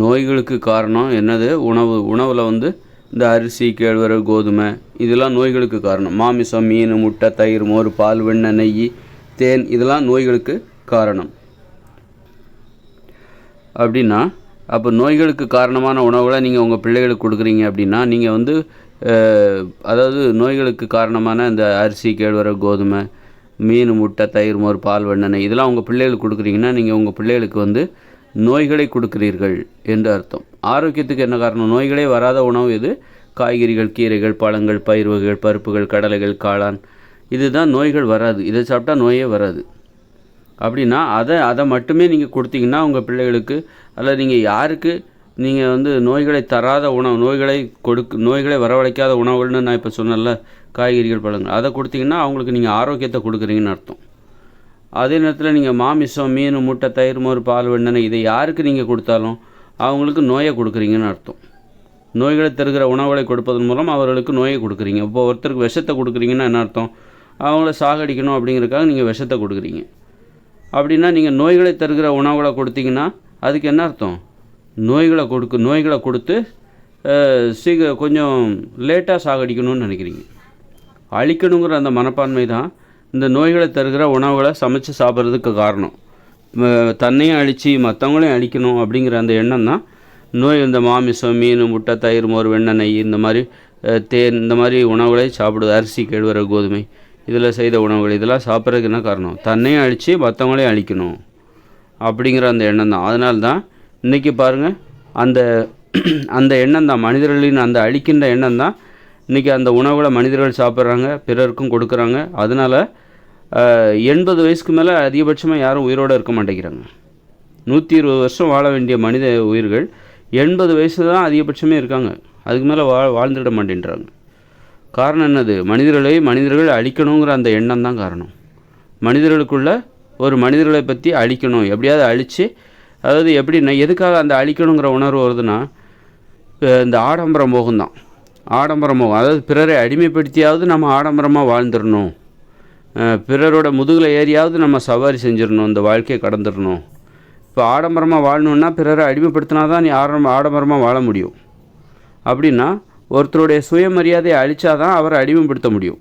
நோய்களுக்கு காரணம் என்னது? உணவு. உணவில் வந்து இந்த அரிசி கேழ்வரகு கோதுமை இதெல்லாம் நோய்களுக்கு காரணம். மாமிசம் மீன் முட்டை தயிர் மோர் பால் வெண்ணெய் நெய் தேன் இதெல்லாம் நோய்களுக்கு காரணம். அப்படின்னா அப்போ நோய்களுக்கு காரணமான உணவுகளை நீங்கள் உங்கள் பிள்ளைகளுக்கு கொடுக்குறீங்க அப்படின்னா நீங்கள் வந்து அதாவது நோய்களுக்கு காரணமான இந்த அரிசி கேழ்வரகு கோதுமை மீன் முட்டை தயிர் மோர் பால் வெண்ணெய் இதெல்லாம் உங்கள் பிள்ளைகளுக்கு கொடுக்குறீங்கன்னா நீங்கள் உங்கள் பிள்ளைகளுக்கு வந்து நோய்களை கொடுக்கிறீர்கள் என்று அர்த்தம். ஆரோக்கியத்துக்கு என்ன காரணம்? நோய்களே வராத உணவு எது? காய்கறிகள் கீரைகள் பழங்கள் பயிர் வகைகள் பருப்புகள் கடலைகள் காளான். இதுதான் நோய்கள் வராது. இதை சாப்பிட்டா நோயே வராது. அப்படின்னா அதை அதை மட்டுமே நீங்கள் கொடுத்தீங்கன்னா உங்கள் பிள்ளைகளுக்கு அல்லது நீங்கள் யாருக்கு நீங்கள் வந்து நோய்களை தராத உணவு நோய்களை கொடுக்கு நோய்களை வரவழைக்காத உணவுகள்னு நான் இப்போ சொன்னேன்ல காய்கறிகள் பழங்கள். அதை கொடுத்தீங்கன்னா அவங்களுக்கு நீங்கள் ஆரோக்கியத்தை கொடுக்குறீங்கன்னு அர்த்தம். அதே நேரத்தில் நீங்கள் மாமிசம் மீன் முட்டை தயிர் மோர் பால் வெண்ணெய் இதை யாருக்கு நீங்கள் கொடுத்தாலும் அவங்களுக்கு நோயை கொடுக்குறீங்கன்னு அர்த்தம். நோய்களை தருகிற உணவுகளை கொடுப்பதன் மூலம் அவர்களுக்கு நோயை கொடுக்குறீங்க. இப்போ ஒருத்தருக்கு விஷத்தை கொடுக்குறீங்கன்னா என்ன அர்த்தம்? அவங்கள சாகடிக்கணும் அப்படிங்கிறதுக்காக நீங்கள் விஷத்தை கொடுக்குறீங்க. அப்படின்னா நீங்கள் நோய்களை தருகிற உணவுகளை கொடுத்தீங்கன்னா அதுக்கு என்ன அர்த்தம்? நோய்களை கொடுக்கு நோய்களை கொடுத்து சீக்கிரம் கொஞ்சம் லேட்டாக சாகடிக்கணும்னு நினைக்கிறீங்க. அழிக்கணுங்கிற அந்த மனப்பான்மை தான் இந்த நோய்களை தருகிற உணவுகளை சமைச்சு சாப்பிட்றதுக்கு காரணம். தன்னையும் அழித்து மற்றவங்களையும் அழிக்கணும் அப்படிங்கிற அந்த எண்ணம் தான் நோய் இந்த மாமிசம் மீன் முட்டை தயிர் மோர் வெண்ணெய் நெய் இந்த மாதிரி தேன் இந்த மாதிரி உணவுகளை சாப்பிடுது. அரிசி கேழ்வர கோதுமை. இதில் செய்த உணவுகள் இதெல்லாம் சாப்பிட்றதுக்கு என்ன காரணம்? தன்னையும் அழித்து மற்றவங்களையும் அழிக்கணும் அப்படிங்கிற அந்த எண்ணம் தான். அதனால தான் இன்றைக்கி பாருங்கள் அந்த அந்த எண்ணம் தான் மனிதர்களின் அந்த அழிக்கின்ற எண்ணம் தான். இன்றைக்கி அந்த உணவுகளை மனிதர்கள் சாப்பிட்றாங்க பிறருக்கும் கொடுக்குறாங்க. அதனால் எண்பது வயசுக்கு மேலே அதிகபட்சமாக யாரும் உயிரோடு இருக்க மாட்டேங்கிறாங்க. நூற்றி இருபது வருஷம் வாழ வேண்டிய மனித உயிர்கள் எண்பது வயசு தான் அதிகபட்சமே இருக்காங்க. அதுக்கு மேலே வா வாழ்ந்துட மாட்டேன்றாங்க. காரணம் என்னது? மனிதர்களை மனிதர்கள் அழிக்கணுங்கிற அந்த எண்ணம் தான் காரணம். மனிதர்களுக்குள்ள ஒரு மனிதர்களை பற்றி அழிக்கணும். எப்படியாவது அழித்து அதாவது எப்படின்னா எதுக்காக அந்த அழிக்கணுங்கிற உணர்வு வருதுன்னா இந்த ஆடம்பர மோகம் தான் ஆடம்பர மோகம் அதாவது பிறரை அடிமைப்படுத்தியாவது நம்ம ஆடம்பரமாக வாழ்ந்துடணும். பிறரோட முதுகில் ஏறியாவது நம்ம சவாரி செஞ்சிடணும் இந்த வாழ்க்கையை கடந்துடணும். இப்போ ஆடம்பரமாக வாழணுன்னா பிறரை அடிமைப்படுத்தினா தான் நீ ஆடம்ப ஆடம்பரமாக வாழ முடியும். அப்படின்னா ஒருத்தருடைய சுயமரியாதையை அழிச்சாதான் அவரை அடிமைப்படுத்த முடியும்.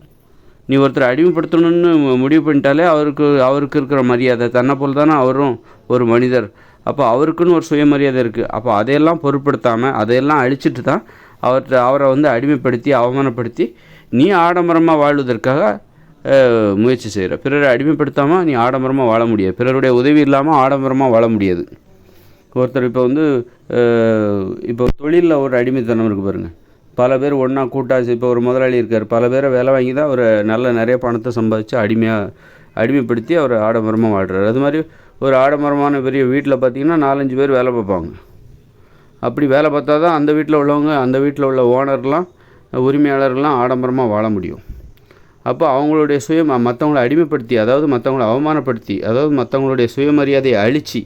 நீ ஒருத்தரை அடிமைப்படுத்தணும்னு மு- முடிவு பண்ணிட்டாலே அவருக்கு அவருக்கு இருக்கிற மரியாதை தன்னை போல் தானே அவரும் ஒரு மனிதர். அப்போ அவருக்குன்னு ஒரு சுயமரியாதை இருக்குது அப்போ அதையெல்லாம் பொருட்படுத்தாமல் அதையெல்லாம் அழிச்சிட்டு தான் அவர்கிட்ட அவரை வந்து அடிமைப்படுத்தி அவமானப்படுத்தி நீ ஆடம்பரமாக வாழ்வதற்காக முயற்சி செய்கிற பிறரை அடிமைப்படுத்தாமல் நீ ஆடம்பரமாக வாழ முடியாது. பிறருடைய உதவி இல்லாமல் ஆடம்பரமாக வாழ முடியாது. ஒருத்தர் இப்போ வந்து இப்போ தொழிலில் ஒரு அடிமைத்தனம் இருக்குது பாருங்கள் பல பேர் ஒன்றா கூட்டாச்சு இப்போ ஒரு முதலாளி இருக்கார். பல பேரை வேலை வாங்கி தான் அவர் நல்ல நிறைய பணத்தை சம்பாதிச்சு அடிமையாக அடிமைப்படுத்தி அவர் ஆடம்பரமாக வாழ்கிறார் அது மாதிரி ஒரு ஆடம்பரமான பெரிய வீட்டில் பார்த்திங்கன்னா நாலஞ்சு பேர் வேலை பார்ப்பாங்க. அப்படி வேலை பார்த்தா தான் அந்த வீட்டில் உள்ளவங்க அந்த வீட்டில் உள்ள ஓனர்லாம் உரிமையாளர்கள்லாம் ஆடம்பரமாக வாழ முடியும். அப்போ அவங்களுடைய சுய மற்றவங்கள அடிமைப்படுத்தி அதாவது மற்றவங்கள அவமானப்படுத்தி அதாவது மற்றவங்களுடைய சுயமரியாதையை அழித்து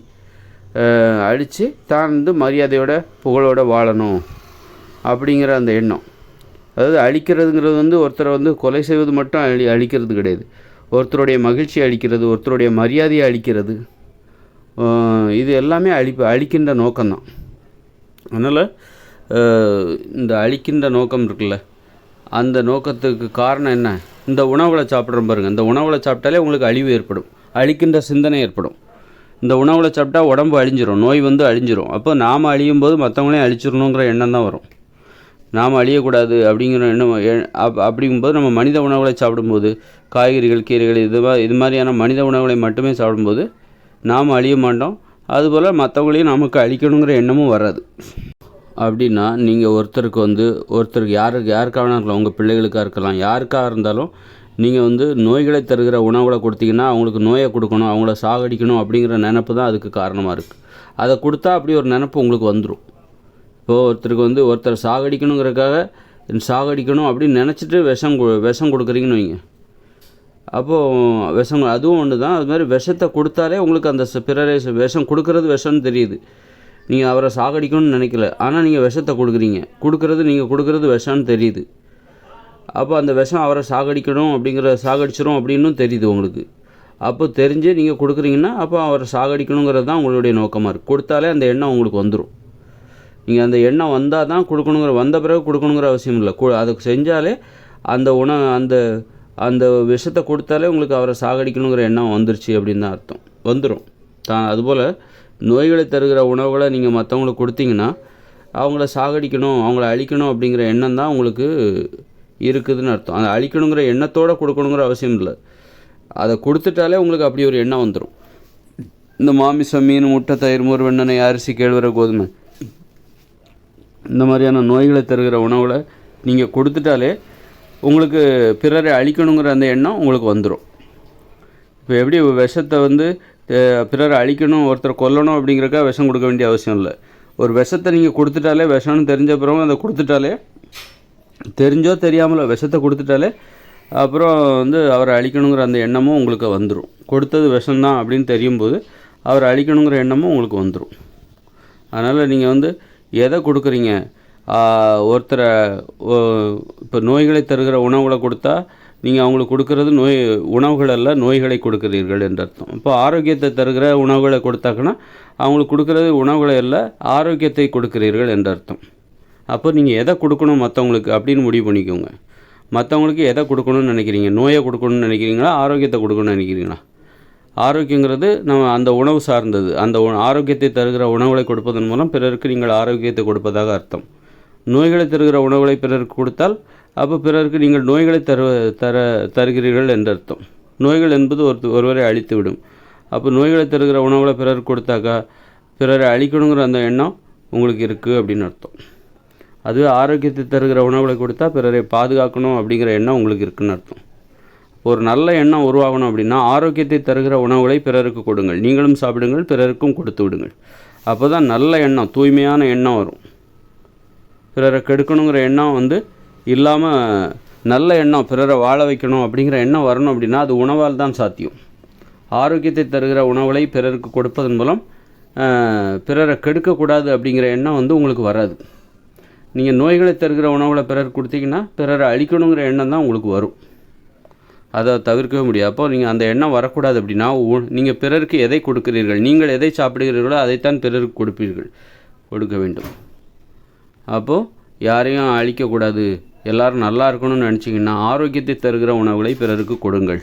அழித்து தான் வந்து மரியாதையோட புகழோட வாழணும் அப்படிங்கிற அந்த எண்ணம். அதாவது அழிக்கிறதுங்கிறது வந்து ஒருத்தரை வந்து கொலை செய்வது மட்டும் அழி அழிக்கிறது கிடையாது. ஒருத்தருடைய மகிழ்ச்சியை அழிக்கிறது ஒருத்தருடைய மரியாதையை அழிக்கிறது. இது எல்லாமே அழிப்பு அழிக்கின்ற நோக்கம்தான். அதனால் இந்த அழிக்கின்ற நோக்கம் இருக்குல்ல அந்த நோக்கத்துக்கு காரணம் என்ன? இந்த உணவுகளை சாப்பிட்றோம் பாருங்க. இந்த உணவுகளை சாப்பிட்டாலே உங்களுக்கு அழிவு ஏற்படும். அழிக்கின்ற சிந்தனை ஏற்படும். இந்த உணவுகளை சாப்பிட்டா உடம்பு அழிஞ்சிரும். நோய் வந்து அழிஞ்சிரும். அப்போ நாம் அழியும் போது மற்றவங்களையும் அழிச்சிடணுங்கிற எண்ணம் தான் வரும். நாம் அழியக்கூடாது அப்படிங்கிற எண்ணம் எ- அப் அப்படிங்கும்போது நம்ம மனித உணவுகளை சாப்பிடும்போது காய்கறிகள் கீரைகள் இது இது மாதிரியான மனித உணவுகளை மட்டுமே சாப்பிடும்போது நாம் அழிய மாட்டோம். அதுபோல் மற்றவங்களையும் நமக்கு அழிக்கணுங்கிற எண்ணமும் வராது. அப்படின்னா நீங்கள் ஒருத்தருக்கு வந்து ஒருத்தருக்கு யாருக்கு யாருக்காக இருக்கலாம் உங்கள் பிள்ளைகளுக்காக இருக்கலாம் யாருக்காக இருந்தாலும் நீங்கள் வந்து நோய்களை தருகிற உணவுகளை கொடுத்தீங்கன்னா அவங்களுக்கு நோயை கொடுக்கணும் அவங்கள சாகடிக்கணும் அப்படிங்கிற நினப்பு தான் அதுக்கு காரணமாக இருக்குது அதை கொடுத்தா அப்படி ஒரு நினப்பு உங்களுக்கு வந்துடும் இப்போது ஒருத்தருக்கு வந்து ஒருத்தர் சாகடிக்கணுங்கிறதுக்காக சாகடிக்கணும் அப்படின்னு நினச்சிட்டு விஷம் கொ- விஷம் கொடுக்குறீங்கன்னு வைங்க. அப்போது விஷம் அதுவும் ஒன்று தான் அது மாதிரி விஷத்தை கொடுத்தாலே உங்களுக்கு அந்த பிறரை விஷம் கொடுக்கறது விஷம்னு தெரியுது. நீங்கள் அவரை சாகடிக்கணும்னு நினைக்கல. ஆனால் நீங்கள் விஷத்தை கொடுக்குறீங்க. கொடுக்கறது நீங்கள் கொடுக்குறது விஷம்னு தெரியுது. அப்போ அந்த விஷம் அவரை சாகடிக்கணும் அப்படிங்கிற சாகடிச்சிரும் அப்படின்னும் தெரியுது உங்களுக்கு. அப்போ தெரிஞ்சு நீங்கள் கொடுக்குறீங்கன்னா அப்போ அவரை சாகடிக்கணுங்கிறது தான் உங்களுடைய நோக்கமாக இருக்குது கொடுத்தாலே அந்த எண்ணம் உங்களுக்கு வந்துடும் நீங்கள் அந்த எண்ணம் வந்தால் தான் கொடுக்கணுங்கிற வந்த பிறகு கொடுக்கணுங்கிற அவசியம் இல்லை. அதுக்கு செஞ்சாலே அந்த உணவு அந்த அந்த விஷத்தை கொடுத்தாலே உங்களுக்கு அவரை சாகடிக்கணுங்கிற எண்ணம் வந்துருச்சு அப்படின்னு தான் அர்த்தம். வந்துடும் தான் அதுபோல் நோய்களை தருகிற உணவுகளை நீங்கள் மற்றவங்களுக்கு கொடுத்தீங்கன்னா அவங்கள சாகடிக்கணும் அவங்கள அழிக்கணும் அப்படிங்கிற எண்ணம் தான் உங்களுக்கு இருக்குதுன்னு அர்த்தம். அதை அழிக்கணுங்கிற எண்ணத்தோடு கொடுக்கணுங்கிற அவசியம் இல்லை. அதை கொடுத்துட்டாலே உங்களுக்கு அப்படி ஒரு எண்ணம் வந்துடும் இந்த மாமிசம் மீன் முட்டை தயிர் மோர் வெண்ணெய் அரிசி கேழ்வர கோதுமை. இந்த மாதிரியான நோய்களை தருகிற உணவுகளை நீங்கள் கொடுத்துட்டாலே உங்களுக்கு பிறரை அழிக்கணுங்கிற அந்த எண்ணம் உங்களுக்கு வந்துடும் இப்போ எப்படி விஷத்தை வந்து பிறரை அழிக்கணும் ஒருத்தரை கொல்லணும் அப்படிங்கிறக்கா விஷம் கொடுக்க வேண்டிய அவசியம் இல்லை. ஒரு விஷத்தை நீங்கள் கொடுத்துட்டாலே விஷம்னு தெரிஞ்ச பிறகு அதை கொடுத்துட்டாலே தெரிஞ்சோ தெரியாமலோ விஷத்தை கொடுத்துட்டாலே அப்புறம் வந்து அவரை அழிக்கணுங்கிற அந்த எண்ணமும் உங்களுக்கு வந்துடும் கொடுத்தது விஷம்தான் அப்படின்னு தெரியும் போது அவரை அழிக்கணுங்கிற எண்ணமும் உங்களுக்கு வந்துடும் அதனால் நீங்கள் வந்து எதை கொடுக்குறீங்க? ஒருத்தரை இப்போ நோய்களை தருகிற உணவுகளை கொடுத்தா நீங்கள் அவங்களுக்கு கொடுக்கறது நோய் உணவுகள் அல்ல நோய்களை கொடுக்கிறீர்கள் என்று அர்த்தம். இப்போ ஆரோக்கியத்தை தருகிற உணவுகளை கொடுத்தாங்கன்னா அவங்களுக்கு கொடுக்கறது உணவுகளை அல்ல ஆரோக்கியத்தை கொடுக்கிறீர்கள் என்று அர்த்தம். அப்போ நீங்கள் எதை கொடுக்கணும் மற்றவங்களுக்கு அப்படின்னு முடிவு பண்ணிக்கோங்க. மற்றவங்களுக்கு எதை கொடுக்கணும்னு நினைக்கிறீங்க? நோயை கொடுக்கணும்னு நினைக்கிறீங்களா? ஆரோக்கியத்தை கொடுக்கணும்னு நினைக்கிறீங்களா? ஆரோக்கியங்கிறது நம்ம அந்த உணவு சார்ந்தது. அந்த ஆரோக்கியத்தை தருகிற உணவுகளை கொடுப்பதன் மூலம் பிறருக்கு நீங்கள் ஆரோக்கியத்தை கொடுப்பதாக அர்த்தம். நோய்களை தருகிற உணவுகளை பிறருக்கு கொடுத்தால் அப்போ பிறருக்கு நீங்கள் நோய்களை தருவ தர தருகிறீர்கள் என்று அர்த்தம். நோய்கள் என்பது ஒரு ஒருவரை அழித்து விடும் அப்போ நோய்களை தருகிற உணவுகளை பிறருக்கு கொடுத்தாக்கா பிறரை அழிக்கணுங்கிற அந்த எண்ணம் உங்களுக்கு இருக்குது அப்படின்னு அர்த்தம். அதுவே ஆரோக்கியத்தை தருகிற உணவுகளை கொடுத்தா பிறரை பாதுகாக்கணும் அப்படிங்கிற எண்ணம் உங்களுக்கு இருக்குன்னு அர்த்தம். ஒரு நல்ல எண்ணம் உருவாகணும் அப்படின்னா ஆரோக்கியத்தை தருகிற உணவுகளை பிறருக்கு கொடுங்கள். நீங்களும் சாப்பிடுங்கள் பிறருக்கும் கொடுத்து விடுங்கள். அப்போ தான் நல்ல எண்ணம் தூய்மையான எண்ணம் வரும். பிறரை கெடுக்கணுங்கிற எண்ணம் வந்து இல்லாமல் நல்ல எண்ணம் பிறரை வாழ வைக்கணும் அப்படிங்கிற எண்ணம் வரணும் அப்படின்னா அது உணவால் தான் சாத்தியம். ஆரோக்கியத்தை தருகிற உணவுகளை பிறருக்கு கொடுப்பதன் மூலம் பிறரை கெடுக்கக்கூடாது அப்படிங்கிற எண்ணம் வந்து உங்களுக்கு வராது. நீங்கள் நோய்களை தருகிற உணவுகளை பிறருக்கு கொடுத்தீங்கன்னா பிறரை அழிக்கணுங்கிற எண்ணம் தான் உங்களுக்கு வரும். அதை தவிர்க்கவே முடியாது. அப்போ நீங்கள் அந்த எண்ணம் வரக்கூடாது அப்படின்னா நீங்கள் பிறருக்கு எதை கொடுக்கிறீர்கள் நீங்கள் எதை சாப்பிடுகிறீர்களோ அதைத்தான் பிறருக்கு கொடுப்பீர்கள் கொடுக்க வேண்டும். அப்போது யாரையும் அழிக்கக்கூடாது. எல்லாரும் நல்லா இருக்கணும்னு நினச்சிங்கன்னா ஆரோக்கியத்தை தருகிற உணவுகளை பிறருக்கு கொடுங்கள்.